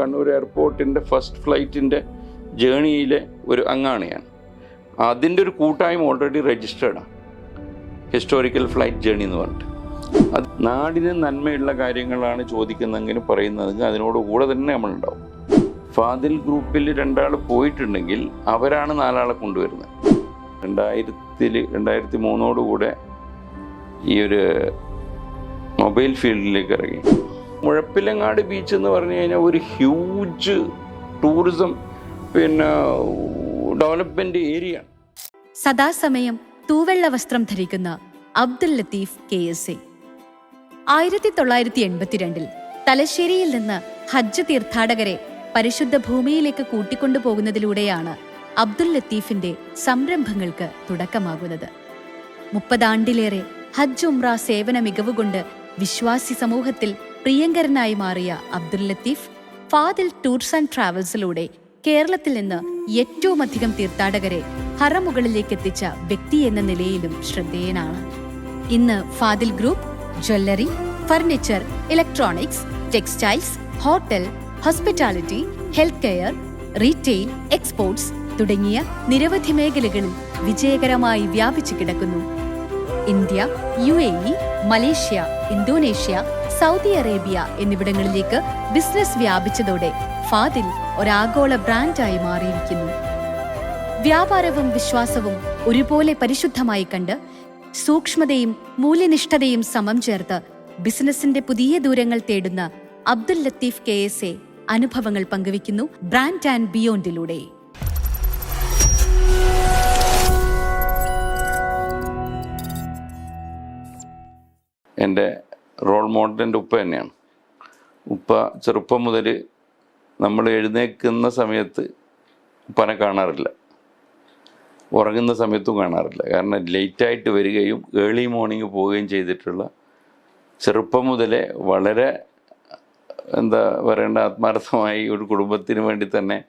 Kannur എയർപോർട്ടിന്റെ first ഫ്ലൈറ്റിന്റെ ജേണിയിലെ ഒരു അംഗമാണ് ഞാൻ അതിന്റെ ഒരു കൂട്ടായ്മ ഓൾറെഡി രജിസ്റ്റേർഡാണ് ഹിസ്റ്റോറിക്കൽ ഫ്ലൈറ്റ് ജേണി എന്ന് പറഞ്ഞിട്ട്. അത് നാടിന് നന്മയുള്ള കാര്യങ്ങളാണ് ചോദിക്കുന്നതെങ്കിലും പറയുന്നതെങ്കിൽ അതിനോട് കൂടെ തന്നെ നമ്മളുണ്ടാവും. ഫാദിൽ ഗ്രൂപ്പിൽ രണ്ടാൾ പോയിട്ടുണ്ടെങ്കിൽ അവരാണ് നാലാളെ കൊണ്ടുവരുന്നത്. രണ്ടായിരത്തിൽ രണ്ടായിരത്തി മൂന്നോടുകൂടെ ഈ ഒരു മൊബൈൽ ഫീൽഡിലേക്ക് ഇറങ്ങി. മുഴപ്പിലങ്ങാട് ബീച്ച് എന്ന് പറഞ്ഞു കഴിഞ്ഞാൽ ഒരു ഹ്യൂജ് ടൂറിസം പിന്നെ ഡെവലപ്മെന്റ് ഏരിയ സദാസമയം തൂവെള്ള വസ്ത്രം ധരിക്കുന്ന Abdul Latheef K S A. ആയിരത്തി തൊള്ളായിരത്തി എൺപത്തിരണ്ടിൽ തലശ്ശേരിയിൽ നിന്ന് ഹജ്ജ് തീർത്ഥാടകരെ പരിശുദ്ധ ഭൂമിയിലേക്ക് കൂട്ടിക്കൊണ്ടുപോകുന്നതിലൂടെയാണ് അബ്ദുൽ ലത്തീഫിന്റെ സംരംഭങ്ങൾക്ക് തുടക്കമാകുന്നത്. മുപ്പതാണ്ടിലേറെ ഹജ്ജ് ഉംറ സേവന മികവുകൊണ്ട് വിശ്വാസി സമൂഹത്തിൽ പ്രിയങ്കരനായി മാറിയ അബ്ദുൽ ലത്തീഫ് ഫാദിൽ ടൂർസ് ആൻഡ് ട്രാവൽസിലൂടെ കേരളത്തിൽ നിന്ന് ഏറ്റവും അധികം തീർത്ഥാടകരെ ഹറമുകളിലേക്ക് എത്തിച്ച വ്യക്തി എന്ന നിലയിലും ശ്രദ്ധേയനാണ്. ഇന്ന് Fadil group jewellery furniture electronics textiles hotel hospitality health care retail exports തുടങ്ങിയ നിരവധി മേഖലകളിൽ വിജയകരമായി വ്യാപിച്ചു കിടക്കുന്നു. ഇന്ത്യ യു മലേഷ്യ ഇന്തോനേഷ്യ സൗദി അറേബ്യ എന്നിവിടങ്ങളിലേക്ക് ബിസിനസ് വ്യാപിച്ചതോടെ ഫാദിൽ ഒരാഗോള ബ്രാൻഡായി മാറിയിരിക്കുന്നു. വ്യാപാരവും വിശ്വാസവും ഒരുപോലെ പരിശുദ്ധമായി കണ്ട് സൂക്ഷ്മതയും മൂല്യനിഷ്ഠതയും സമം ചേർത്ത് ബിസിനസിന്റെ പുതിയ ദൂരങ്ങൾ തേടുന്ന Abdul Latheef K S A അനുഭവങ്ങൾ പങ്കുവയ്ക്കുന്നു ബ്രാൻഡ് ആൻഡ് ബിയോണ്ടിലൂടെ എന്റെ റോൾ മോഡൽ എന്റെ ഉപ്പ തന്നെയാണ്. ഉപ്പ ചെറുപ്പം മുതൽ നമ്മൾ എഴുന്നേൽക്കുന്ന സമയത്ത് ഉപ്പനെ കാണാറില്ല. ഉറങ്ങുന്ന സമയത്തും കാണാറില്ല. കാരണം ലേറ്റായിട്ട് വരികയും ഏർലി മോർണിംഗ് പോവുകയും ചെയ്തിട്ടുള്ള ചെറുപ്പം മുതലേ വളരെ എന്താ പറയേണ്ട ആത്മാർത്ഥമായി ഒരു കുടുംബത്തിന് വേണ്ടി തന്നെ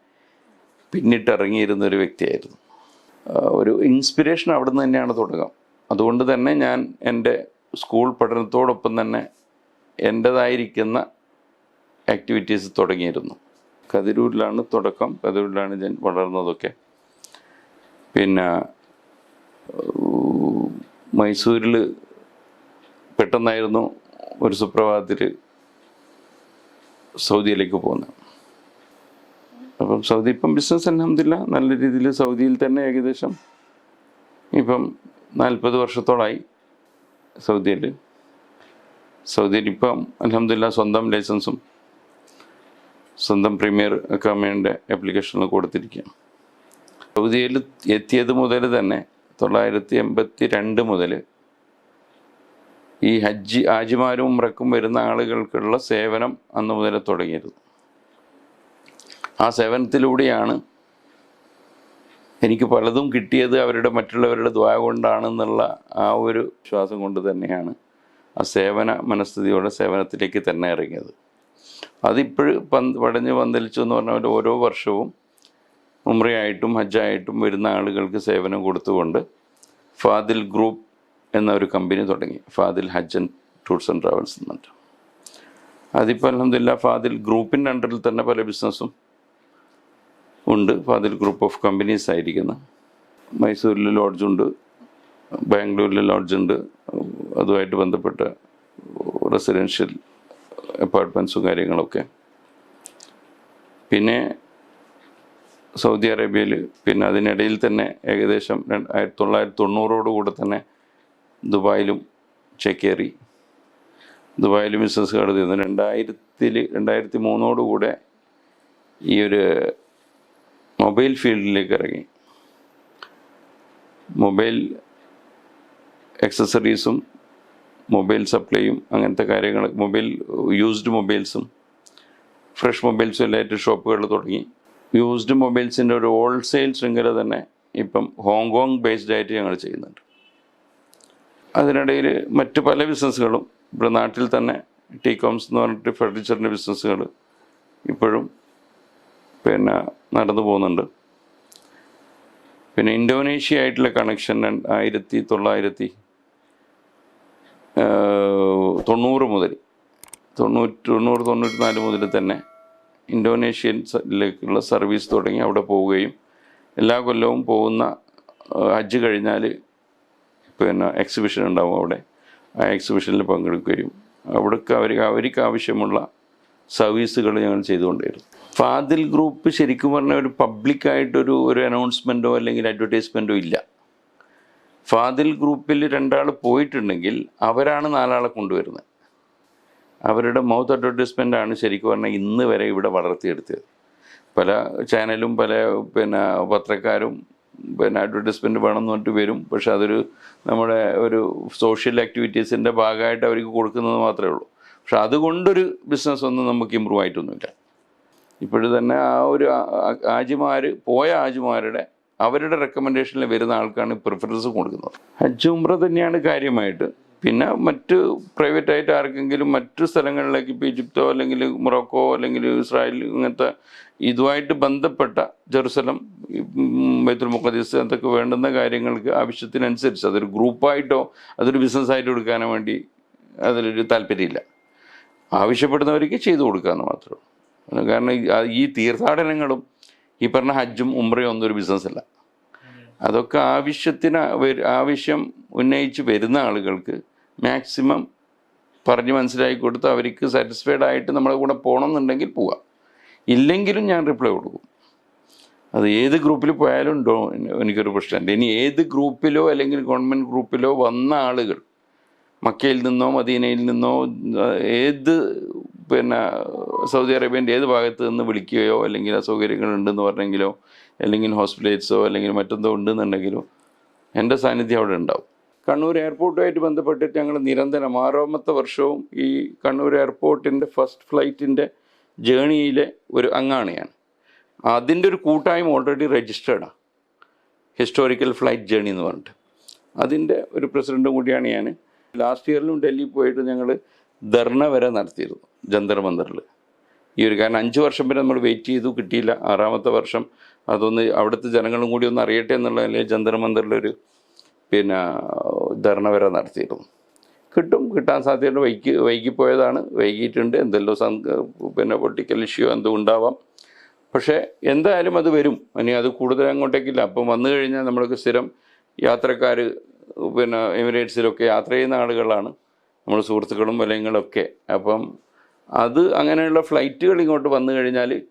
പിന്നിട്ടിറങ്ങിയിരുന്ന ഒരു വ്യക്തിയായിരുന്നു. ഒരു ഇൻസ്പിറേഷൻ അവിടെ നിന്ന് തന്നെയാണ് തുടങ്ങാം അതുകൊണ്ട് തന്നെ ഞാൻ എന്റെ സ്കൂൾ പഠനത്തോടൊപ്പം തന്നെ എന്റെതായിരിക്കുന്ന ആക്ടിവിറ്റീസ് തുടങ്ങിയിരുന്നു. കതിരൂരിലാണ് തുടക്കം കതിരൂരിലാണ് ഞാൻ വളർന്നതൊക്കെ. പിന്നെ മൈസൂരിൽ പെട്ടെന്നായിരുന്നു ഒരു സുപ്രഭാതത്തിൽ സൗദിയിലേക്ക് പോകുന്നത്. അപ്പം സൗദി ഇപ്പം ബിസിനസ് അലഹമില്ല നല്ല രീതിയിൽ സൗദിയിൽ തന്നെ ഏകദേശം ഇപ്പം നാൽപ്പത് വർഷത്തോളായി. സൗദിയിൽ. സൗദിയിൽ ഇപ്പം അലഹമില്ല സ്വന്തം ലൈസൻസും സ്വന്തം പ്രീമിയർ അക്കാമയുടെ ആപ്ലിക്കേഷനിൽ കൊടുത്തിരിക്കുകയാണ്. സൗദിയിൽ എത്തിയത് മുതൽ തന്നെ തൊള്ളായിരത്തി എൺപത്തി രണ്ട് മുതൽ ഈ ഹജ്ജ് ആജിമാരും ഉമ്രക്കും വരുന്ന ആളുകൾക്കുള്ള സേവനം അന്ന് മുതൽ തുടങ്ങിയിരുന്നു ആ സേവനത്തിലൂടെയാണ് എനിക്ക് പലതും കിട്ടിയത് അവരുടെ മറ്റുള്ളവരുടെ ദ്വാ കൊണ്ടാണെന്നുള്ള ആ ഒരു വിശ്വാസം കൊണ്ട് തന്നെയാണ് ആ സേവന മനസ്ഥിതിയോടെ സേവനത്തിലേക്ക് തന്നെ ഇറങ്ങിയത്. അതിപ്പോഴും പന്ത് പടഞ്ഞ് പന്തലിച്ചു എന്ന് പറഞ്ഞാൽ ഓരോ വർഷവും ഉമ്രയായിട്ടും ഹജ്ജായിട്ടും വരുന്ന ആളുകൾക്ക് സേവനം കൊടുത്തുകൊണ്ട് ഫാദിൽ ഗ്രൂപ്പ് എന്ന ഒരു കമ്പനി തുടങ്ങി. ഫാദിൽ ഹജ്ജൻ ടൂർസ് ആൻഡ് ട്രാവൽസ് എന്നുണ്ട് അതിപ്പോൾ അലഹമില്ല ഫാദിൽ ഗ്രൂപ്പിന്റെ അണ്ടറിൽ തന്നെ പല ബിസിനസ്സും ഉണ്ട്. അപ്പോൾ അതിൽ ഗ്രൂപ്പ് ഓഫ് കമ്പനീസ് ആയിരിക്കുന്നു. മൈസൂരിൽ ലോഡ്ജുണ്ട് ബാംഗ്ലൂരിൽ ലോഡ്ജുണ്ട് അതുമായിട്ട് ബന്ധപ്പെട്ട റെസിഡൻഷ്യൽ അപ്പാർട്ട്മെന്റ്സും കാര്യങ്ങളൊക്കെ. പിന്നെ സൗദി അറേബ്യയിൽ പിന്നെ അതിനിടയിൽ തന്നെ ഏകദേശം രണ്ട് ആയിരത്തി തൊള്ളായിരത്തി തൊണ്ണൂറോട് കൂടെ തന്നെ ദുബായിലും ചെക്കേറി. ദുബായിൽ ബിസിനസ് നടത്തിയിരുന്നു രണ്ടായിരത്തിൽ രണ്ടായിരത്തി മൂന്നോടുകൂടെ ഈ ഒരു മൊബൈൽ ഫീൽഡിലേക്ക് ഇറങ്ങി. മൊബൈൽ എക്സസറീസും മൊബൈൽ സപ്ലൈയും അങ്ങനത്തെ കാര്യങ്ങൾ മൊബൈൽ യൂസ്ഡ് മൊബൈൽസും ഫ്രഷ് മൊബൈൽസും എല്ലായിട്ട് ഷോപ്പുകൾ തുടങ്ങി. യൂസ്ഡ് മൊബൈൽസിന്റെ ഒരു ഹോൾസെയിൽ ശൃംഖല തന്നെ ഇപ്പം ഹോങ്കോങ് ബേസ്ഡ് ആയിട്ട് ഞങ്ങൾ ചെയ്യുന്നുണ്ട്. അതിനിടയിൽ മറ്റ് പല ബിസിനസ്സുകളും ഇവിടെ നാട്ടിൽ തന്നെ ടീകോംസ് എന്ന് പറഞ്ഞിട്ട് ഫർണിച്ചറിന്റെ ബിസിനസ്സുകൾ ഇപ്പോഴും പിന്നെ നടന്നു പോകുന്നുണ്ട്. പിന്നെ ഇന്തോനേഷ്യ ആയിട്ടുള്ള കണക്ഷൻ ആയിരത്തി തൊള്ളായിരത്തി തൊണ്ണൂറ് മുതൽ തൊണ്ണൂറ്റി തൊണ്ണൂറ് തൊണ്ണൂറ്റി നാല് മുതൽ തന്നെ ഇന്തോനേഷ്യയിലേക്കുള്ള സർവീസ് തുടങ്ങി അവിടെ പോവുകയും എല്ലാ കൊല്ലവും പോകുന്ന ഹജ്ജ് കഴിഞ്ഞാൽ പിന്നെ എക്സിബിഷൻ ഉണ്ടാവും അവിടെ. ആ എക്സിബിഷനിൽ പങ്കെടുക്കുകയും അവിടേക്ക് അവർ അവർക്ക് ആവശ്യമുള്ള സർവീസുകൾ ഞങ്ങൾ ചെയ്തുകൊണ്ടിരുന്നു ഫാദിൽ ഗ്രൂപ്പ് ശരിക്കും പറഞ്ഞാൽ ഒരു പബ്ലിക്കായിട്ടൊരു ഒരു അനൗൺസ്മെന്റോ അല്ലെങ്കിൽ അഡ്വർടൈസ്മെന്റോ ഇല്ല. ഫാദിൽ ഗ്രൂപ്പിൽ രണ്ടാൾ പോയിട്ടുണ്ടെങ്കിൽ അവരാണ് നാലാളെ കൊണ്ടുവരുന്നത് അവരുടെ മൗത്ത് അഡ്വർടൈസ്മെന്റ് ആണ് ശരിക്കും പറഞ്ഞാൽ ഇന്ന് വരെ ഇവിടെ വളർത്തിയെടുത്തത്. പല ചാനലും പല പിന്നെ പത്രക്കാരും പിന്നെ അഡ്വർടൈസ്മെന്റ് വേണമെന്ന് പറഞ്ഞിട്ട് വരും. പക്ഷെ അതൊരു നമ്മുടെ ഒരു സോഷ്യൽ ആക്ടിവിറ്റീസിന്റെ ഭാഗമായിട്ട് അവർക്ക് കൊടുക്കുന്നത് മാത്രമേ ഉള്ളൂ. പക്ഷെ അതുകൊണ്ടൊരു ബിസിനസ് ഒന്നും നമുക്ക് ഇമ്പ്രൂവ് ആയിട്ടൊന്നുമില്ല. ഇപ്പോഴും തന്നെ ആ ഒരു ആജിമാർ പോയ ആജിമാരുടെ അവരുടെ റെക്കമെൻഡേഷനിൽ വരുന്ന ആൾക്കാണ് പ്രിഫറൻസ് കൊടുക്കുന്നത് ഹജ്ജ് തന്നെയാണ് കാര്യമായിട്ട്. പിന്നെ മറ്റ് പ്രൈവറ്റ് ആയിട്ട് ആർക്കെങ്കിലും മറ്റു സ്ഥലങ്ങളിലേക്ക് ഇപ്പോൾ ഈജിപ്തോ അല്ലെങ്കിൽ മൊറോക്കോ അല്ലെങ്കിൽ ഇസ്രായേൽ ഇങ്ങനത്തെ ഇതുമായിട്ട് ബന്ധപ്പെട്ട ജെറുസലം ബൈത്തുൽ മുഖദീസ് അതൊക്കെ വേണ്ടുന്ന കാര്യങ്ങൾക്ക് ആവശ്യത്തിനനുസരിച്ച് അതൊരു ഗ്രൂപ്പായിട്ടോ അതൊരു ബിസിനസ്സായിട്ടോ എടുക്കാനോ വേണ്ടി അതിലൊരു താല്പര്യമില്ല. ആവശ്യപ്പെടുന്നവർക്ക് ചെയ്തു കൊടുക്കാമെന്ന് മാത്രമേ കാരണം ഈ- തീർത്ഥാടനങ്ങളും ഈ പറഞ്ഞ ഹജ്ജും ഉംറയും ഒന്നും ഒരു ബിസിനസ്സല്ല. അതൊക്കെ ആവശ്യത്തിന് ആവശ്യം ഉന്നയിച്ച് വരുന്ന ആളുകൾക്ക് മാക്സിമം പറഞ്ഞ് മനസ്സിലാക്കി കൊടുത്ത് അവർക്ക് സാറ്റിസ്ഫൈഡ് ആയിട്ട് നമ്മളെ കൂടെ പോകണം എന്നുണ്ടെങ്കിൽ പോവാം. ഇല്ലെങ്കിലും ഞാൻ റിപ്ലൈ കൊടുക്കും. അത് ഏത് ഗ്രൂപ്പിൽ പോയാലും ഉണ്ടോ എനിക്കൊരു പ്രശ്നം ഇനി ഏത് ഗ്രൂപ്പിലോ അല്ലെങ്കിൽ ഗവൺമെന്റ് ഗ്രൂപ്പിലോ വന്ന ആളുകൾ മക്കയിൽ നിന്നോ മദീനയിൽ നിന്നോ ഏത് പിന്നെ സൗദി അറേബ്യന്റെ ഏത് ഭാഗത്ത് നിന്ന് വിളിക്കുകയോ അല്ലെങ്കിൽ അസൗകര്യങ്ങൾ ഉണ്ടെന്ന് പറഞ്ഞെങ്കിലോ അല്ലെങ്കിൽ ഹോസ്പിറ്റൽസോ അല്ലെങ്കിൽ മറ്റെന്തോ ഉണ്ടെന്നുണ്ടെങ്കിലോ എന്റെ സാന്നിധ്യം അവിടെ ഉണ്ടാവും. കണ്ണൂർ എയർപോർട്ടുമായിട്ട് ബന്ധപ്പെട്ടിട്ട് ഞങ്ങൾ നിരന്തരം ആറാമത്തെ വർഷവും ഈ കണ്ണൂർ എയർപോർട്ടിന്റെ ഫസ്റ്റ് ഫ്ലൈറ്റിന്റെ ജേണിയിലെ ഒരു അംഗമാണ് ഞാൻ അതിന്റെ ഒരു കൂട്ടായ്മ ഓൾറെഡി രജിസ്റ്റേർഡാണ് ഹിസ്റ്റോറിക്കൽ ഫ്ലൈറ്റ് ജേണി എന്ന് പറഞ്ഞിട്ട്. അതിന്റെ ഒരു പ്രസിഡന്റും കൂടിയാണ് ഞാൻ. ലാസ്റ്റ് ഇയറിലും ഡൽഹി പോയിട്ട് ഞങ്ങൾ ധർണ വരെ നടത്തിയിരുന്നു ജന്തർ മന്ദറിൽ. ഈ ഒരു കാരണം അഞ്ച് വർഷം വരെ നമ്മൾ വെയിറ്റ് ചെയ്തു കിട്ടിയില്ല. ആറാമത്തെ വർഷം അതൊന്ന് അവിടുത്തെ ജനങ്ങളും കൂടി ഒന്ന് അറിയട്ടെ എന്നുള്ളതിൽ ജന്തർ മന്ദറിലൊരു പിന്നെ ധർണ വരെ നടത്തിയിരുന്നു. കിട്ടും കിട്ടാൻ സാധ്യത വൈകി വൈകിപ്പോയതാണ്. വൈകിയിട്ടുണ്ട്. എന്തെല്ലോ സം- പിന്നെ പൊളിറ്റിക്കൽ ഇഷ്യൂ എന്തോ ഉണ്ടാവാം. പക്ഷേ എന്തായാലും അത് വരും. ഇനി അത് കൂടുതൽ അങ്ങോട്ടേക്കില്ല. അപ്പം വന്നു കഴിഞ്ഞാൽ നമ്മൾക്ക് സ്ഥിരം യാത്രക്കാർ പിന്നെ എമിറേറ്റ്സിലൊക്കെ യാത്ര ചെയ്യുന്ന ആളുകളാണ്. നമ്മൾ സുഹൃത്തുക്കളും വലയങ്ങളൊക്കെ. അപ്പം അത് അങ്ങനെയുള്ള ഫ്ലൈറ്റുകൾ ഇങ്ങോട്ട് വന്നു കഴിഞ്ഞാൽ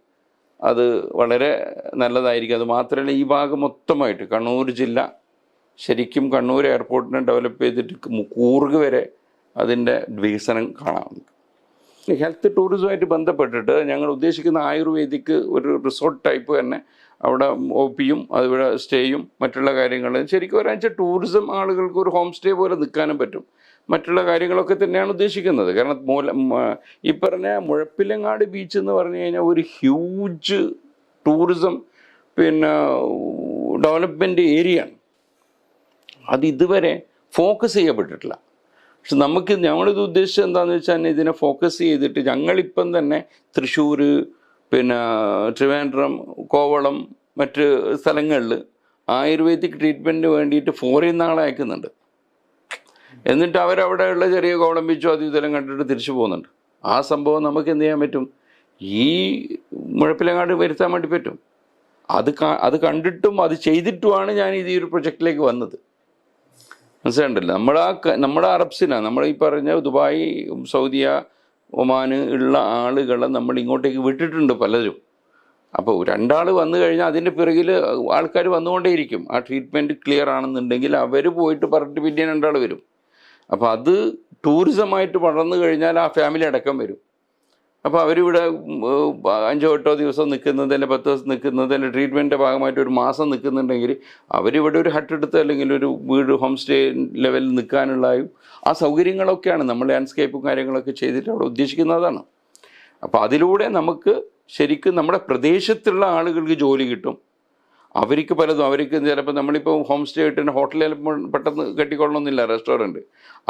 അത് വളരെ നല്ലതായിരിക്കും. അത് മാത്രമല്ല ഈ ഭാഗം മൊത്തമായിട്ട് കണ്ണൂർ ജില്ല ശരിക്കും കണ്ണൂർ എയർപോർട്ടിനെ ഡെവലപ്പ് ചെയ്തിട്ട് കൂർഗ് വരെ അതിന്റെ വികസനം കാണാം. ഹെൽത്ത് ടൂറിസമായിട്ട് ബന്ധപ്പെട്ടിട്ട് ഞങ്ങൾ ഉദ്ദേശിക്കുന്ന ആയുർവേദിക്ക് ഒരു റിസോർട്ട് ടൈപ്പ് തന്നെ അവിടെ ഒ പിയും അതുപോലെ സ്റ്റേയും മറ്റുള്ള കാര്യങ്ങളും. ശരിക്കും ഒരാഴ്ച ടൂറിസം ആളുകൾക്ക് ഒരു ഹോം സ്റ്റേ പോലെ നിൽക്കാനും പറ്റും. മറ്റുള്ള കാര്യങ്ങളൊക്കെ തന്നെയാണ് ഉദ്ദേശിക്കുന്നത്. കാരണം മൂല ഈ പറഞ്ഞ മുഴപ്പിലങ്ങാട് ബീച്ച് എന്ന് പറഞ്ഞു കഴിഞ്ഞാൽ ഒരു ഹ്യൂജ് ടൂറിസം പിന്നെ ഡെവലപ്മെന്റ് ഏരിയ അത് ഇതുവരെ ഫോക്കസ് ചെയ്യപ്പെട്ടിട്ടില്ല. പക്ഷെ നമുക്ക് ഞങ്ങളിത് ഉദ്ദേശിച്ചത് എന്താണെന്ന് വെച്ചാൽ ഇതിനെ ഫോക്കസ് ചെയ്തിട്ട് ഞങ്ങളിപ്പം തന്നെ തൃശ്ശൂർ പിന്നെ ട്രിവാൻഡ്രം കോവളം മറ്റ് സ്ഥലങ്ങളിൽ ആയുർവേദിക് ട്രീറ്റ്മെന്റിന് വേണ്ടിയിട്ട് ഫോറിൻ നാളെ അയക്കുന്നുണ്ട്. എന്നിട്ട് അവരവിടെയുള്ള ചെറിയ കോളം വെച്ചു അത് ഇതെല്ലാം കണ്ടിട്ട് തിരിച്ചു പോകുന്നുണ്ട്. ആ സംഭവം നമുക്ക് എന്ത് ചെയ്യാൻ പറ്റും? ഈ മുഴപ്പിലങ്ങാട് വരുത്താൻ വേണ്ടി പറ്റും. അത് അത് കണ്ടിട്ടും അത് ചെയ്തിട്ടുമാണ് ഞാൻ ഇത് ഈ ഒരു പ്രൊജക്റ്റിലേക്ക് വന്നത്. മനസ്സിലുണ്ടല്ലോ നമ്മൾ ആ നമ്മുടെ അറബ്സിനാണ് നമ്മൾ ഈ പറഞ്ഞ ദുബായ് സൗദിയ ഒമാന് ഉള്ള ആളുകളെ നമ്മൾ ഇങ്ങോട്ടേക്ക് വിട്ടിട്ടുണ്ട് പലരും. അപ്പോൾ രണ്ടാൾ വന്നു കഴിഞ്ഞാൽ അതിന്റെ പിറകിൽ ആൾക്കാർ വന്നുകൊണ്ടേയിരിക്കും. ആ ട്രീറ്റ്മെന്റ് ക്ലിയർ ആണെന്നുണ്ടെങ്കിൽ അവർ പോയിട്ട് പറഞ്ഞിട്ട് പിന്നെ രണ്ടാൾ വരും. അപ്പോൾ അത് ടൂറിസമായിട്ട് വളർന്നു കഴിഞ്ഞാൽ ആ ഫാമിലി അടക്കം വരും. അപ്പോൾ അവരിവിടെ അഞ്ചോ എട്ടോ ദിവസം നിൽക്കുന്നത് അല്ലെങ്കിൽ പത്ത് ദിവസം നിൽക്കുന്നത് അല്ലെങ്കിൽ ട്രീറ്റ്മെന്റിന്റെ ഭാഗമായിട്ട് ഒരു മാസം നിൽക്കുന്നുണ്ടെങ്കിൽ അവരിവിടെ ഒരു ഹട്ട് എടുത്ത് അല്ലെങ്കിൽ ഒരു വീട് ഹോം സ്റ്റേ ലെവലിൽ നിൽക്കാനുള്ള ആ സൗകര്യങ്ങളൊക്കെയാണ് നമ്മൾ ലാൻഡ്സ്കേപ്പും കാര്യങ്ങളൊക്കെ ചെയ്തിട്ട് അവിടെ ഉദ്ദേശിക്കുന്നതാണ്. അപ്പോൾ അതിലൂടെ നമുക്ക് ശരിക്കും നമ്മുടെ പ്രദേശത്തുള്ള ആളുകൾക്ക് ജോലി കിട്ടും. അവർക്ക് പലതും. അവർക്ക് ചിലപ്പോൾ നമ്മളിപ്പോൾ ഹോം സ്റ്റേ ആയിട്ട് ഹോട്ടലിൽ ചിലപ്പോൾ പെട്ടെന്ന് കെട്ടിക്കൊള്ളണമെന്നില്ല റെസ്റ്റോറന്റ്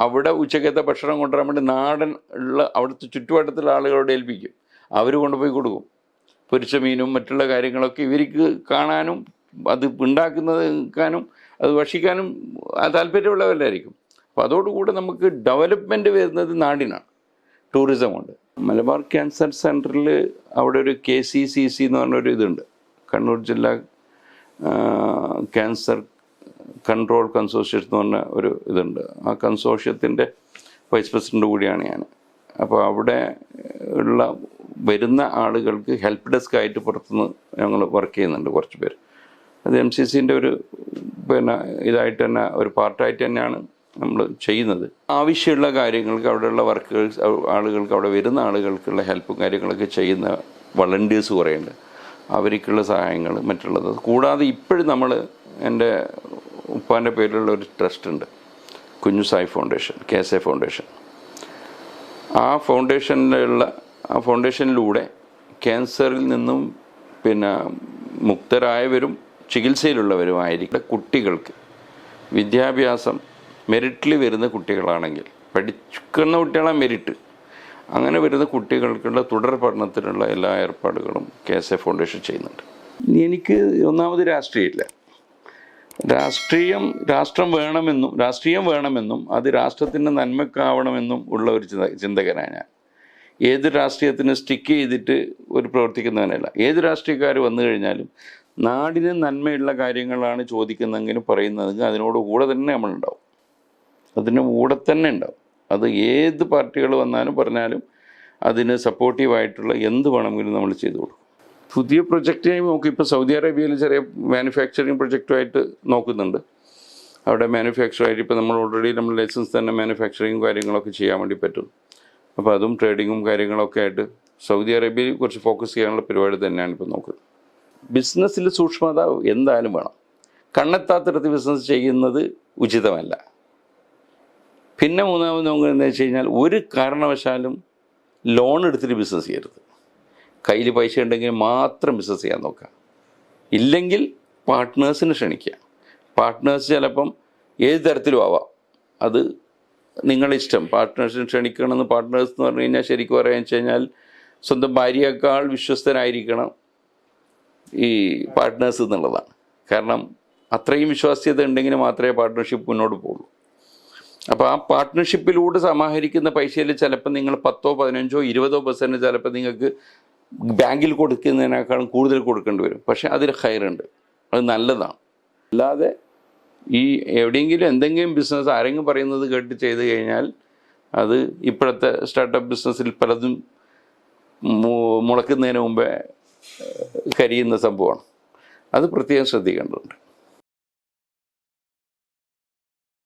അവിടെ ഉച്ചക്കത്തെ ഭക്ഷണം കൊണ്ടുവരാൻ വേണ്ടി നാടൻ ഉള്ള അവിടുത്തെ ചുറ്റുവട്ടത്തുള്ള ആളുകളോട് ഏൽപ്പിക്കും. അവർ കൊണ്ടുപോയി കൊടുക്കും. പൊരിച്ച മീനും മറ്റുള്ള കാര്യങ്ങളൊക്കെ ഇവർക്ക് കാണാനും അത് ഉണ്ടാക്കുന്നതിനും അത് ഭക്ഷിക്കാനും താല്പര്യമുള്ളവരായിരിക്കും അപ്പോൾ അതോടുകൂടെ നമുക്ക് ഡെവലപ്മെന്റ് വരുന്നത് നാടിനാണ്. ടൂറിസം കൊണ്ട്. മലബാർ ക്യാൻസർ സെന്ററിൽ അവിടെ ഒരു കെ സി സി സി എന്ന് പറഞ്ഞൊരു ഇതുണ്ട് കണ്ണൂർ ജില്ലാ ക്യാൻസർ കൺട്രോൾ കൺസോഷ്യം എന്ന് പറഞ്ഞ ഒരു ഇതുണ്ട്. ആ കൺസോഷ്യത്തിന്റെ വൈസ് പ്രസിഡന്റ് കൂടിയാണ് ഞാൻ. അപ്പോൾ അവിടെ ഉള്ള വരുന്ന ആളുകൾക്ക് ഹെൽപ്പ് ഡെസ്ക് ആയിട്ട് പുറത്തുനിന്ന് ഞങ്ങൾ വർക്ക് ചെയ്യുന്നുണ്ട് കുറച്ച് പേര്. അത് എം സി സിന്റെ ഒരു പിന്നെ ഇതായിട്ട് തന്നെ ഒരു പാർട്ടായിട്ട് തന്നെയാണ് നമ്മൾ ചെയ്യുന്നത്. ആവശ്യമുള്ള കാര്യങ്ങൾക്ക് അവിടെയുള്ള വർക്കുകൾ ആളുകൾക്ക് അവിടെ വരുന്ന ആളുകൾക്കുള്ള ഹെൽപ്പും കാര്യങ്ങളൊക്കെ ചെയ്യുന്ന വളണ്ടിയേഴ്സ് കുറേയുണ്ട്. അവർക്കുള്ള സഹായങ്ങൾ മറ്റുള്ളത്. കൂടാതെ ഇപ്പോഴും നമ്മൾ എന്റെ ഉപ്പാന്റെ പേരിലുള്ള ഒരു ട്രസ്റ്റ് ഉണ്ട്. Kunju Sai foundation K S A foundation. ആ ഫൗണ്ടേഷനിലുള്ള ആ ഫൗണ്ടേഷനിലൂടെ ക്യാൻസറിൽ നിന്നും പിന്നെ മുക്തരായവരും ചികിത്സയിലുള്ളവരുമായിരിക്കും കുട്ടികൾക്ക് വിദ്യാഭ്യാസം മെറിറ്റിൽ വരുന്ന കുട്ടികളാണെങ്കിൽ പഠിക്കുന്ന കുട്ടികളാണ് മെറിറ്റ് അങ്ങനെ വരുന്ന കുട്ടികൾക്കുള്ള തുടർ പഠനത്തിനുള്ള എല്ലാ ഏർപ്പാടുകളും കെ എസ് എ ഫൗണ്ടേഷൻ ചെയ്യുന്നുണ്ട്. എനിക്ക് ഒന്നാമത് രാഷ്ട്രീയമില്ല. രാഷ്ട്രീയം രാഷ്ട്രം വേണമെന്നും രാഷ്ട്രീയം വേണമെന്നും അത് രാഷ്ട്രത്തിന്റെ നന്മക്കാവണമെന്നും ഉള്ള ഒരു ചിന്ത ചിന്തകനാണ് ഞാൻ. ഏത് രാഷ്ട്രീയത്തിന് സ്റ്റിക്ക് ചെയ്തിട്ട് ഒരു പ്രവർത്തിക്കുന്നവനല്ല. ഏത് രാഷ്ട്രീയക്കാർ വന്നു കഴിഞ്ഞാലും നാടിന് നന്മയുള്ള കാര്യങ്ങളാണ് ചോദിക്കുന്നതെങ്കിലും പറയുന്നതെങ്കിൽ അതിനോട് കൂടെ തന്നെ നമ്മളുണ്ടാവും. അതിന് കൂടെ തന്നെ ഉണ്ടാവും. അത് ഏത് പാർട്ടികൾ വന്നാലും പറഞ്ഞാലും അതിന് സപ്പോർട്ടീവായിട്ടുള്ള എന്ത് വേണമെങ്കിലും നമ്മൾ ചെയ്തു കൊടുക്കും. പുതിയ പ്രൊജക്റ്റ് നോക്കി ഇപ്പോൾ സൗദി അറേബ്യയിൽ ചെറിയ മാനുഫാക്ചറിങ് പ്രൊജക്റ്റുമായിട്ട് നോക്കുന്നുണ്ട്. അവിടെ മാനുഫാക്ചറായിട്ട് ഇപ്പോൾ നമ്മൾ ഓൾറെഡി നമ്മൾ ലൈസൻസ് തന്നെ മാനുഫാക്ചറിങ് കാര്യങ്ങളൊക്കെ ചെയ്യാൻ വേണ്ടി പറ്റും. അപ്പോൾ അതും ട്രേഡിങ്ങും കാര്യങ്ങളൊക്കെ ആയിട്ട് സൗദി അറേബ്യയിൽ കുറച്ച് ഫോക്കസ് ചെയ്യാനുള്ള പരിപാടി തന്നെയാണ് ഇപ്പോൾ നോക്കുന്നത്. ബിസിനസ്സിൽ സൂക്ഷ്മത എന്തായാലും വേണം. കണ്ണെത്താത്തിടത്ത് ബിസിനസ് ചെയ്യുന്നത് ഉചിതമല്ല. പിന്നെ മൂന്നാമത് നോക്കുക എന്താ വെച്ച് കഴിഞ്ഞാൽ ഒരു കാരണവശാലും ലോൺ എടുത്തിട്ട് ബിസിനസ് ചെയ്യരുത്. കയ്യിൽ പൈസ ഉണ്ടെങ്കിൽ മാത്രം ബിസിനസ് ചെയ്യാൻ നോക്കുക. ഇല്ലെങ്കിൽ പാർട്ട്നേഴ്സിന് ക്ഷണിക്കുക. പാർട്ട്നേഴ്സ് ചിലപ്പം ഏത് തരത്തിലും ആവാം. അത് നിങ്ങളുടെ ഇഷ്ടം. പാർട്ട്നേഴ്സിന് ക്ഷണിക്കണമെന്ന് പാർട്ട്നേഴ്സ് എന്ന് പറഞ്ഞു കഴിഞ്ഞാൽ ശരിക്കും പറയാന്ന് വെച്ച് കഴിഞ്ഞാൽ സ്വന്തം ഭാര്യയേക്കാൾ വിശ്വസ്തനായിരിക്കണം ഈ പാർട്ട്നേഴ്സ് എന്നുള്ളതാണ്. കാരണം അത്രയും വിശ്വാസ്യത ഉണ്ടെങ്കിൽ മാത്രമേ പാർട്ട്ണർഷിപ്പ് മുന്നോട്ട് പോകുള്ളൂ അപ്പോൾ ആ പാർട്ട്ണർഷിപ്പിലൂടെ സമാഹരിക്കുന്ന പൈസയിൽ ചിലപ്പോൾ നിങ്ങൾ പത്തോ പതിനഞ്ചോ ഇരുപതോ പെർസെന്റ് ചിലപ്പോൾ നിങ്ങൾക്ക് ബാങ്കിൽ കൊടുക്കുന്നതിനേക്കാളും കൂടുതൽ കൊടുക്കേണ്ടി വരും. പക്ഷേ അതിൽ ഹയറുണ്ട് അത് നല്ലതാണ്. അല്ലാതെ ഈ എവിടെയെങ്കിലും എന്തെങ്കിലും ബിസിനസ് ആരെങ്കിലും പറയുന്നത് കേട്ട് ചെയ്ത് കഴിഞ്ഞാൽ അത് ഇപ്പോഴത്തെ സ്റ്റാർട്ടപ്പ് ബിസിനസ്സിൽ പലതും മുളക്കുന്നതിന് മുമ്പേ കരിയുന്ന സംഭവമാണ്. അത് പ്രത്യേകം ശ്രദ്ധിക്കേണ്ടതുണ്ട്.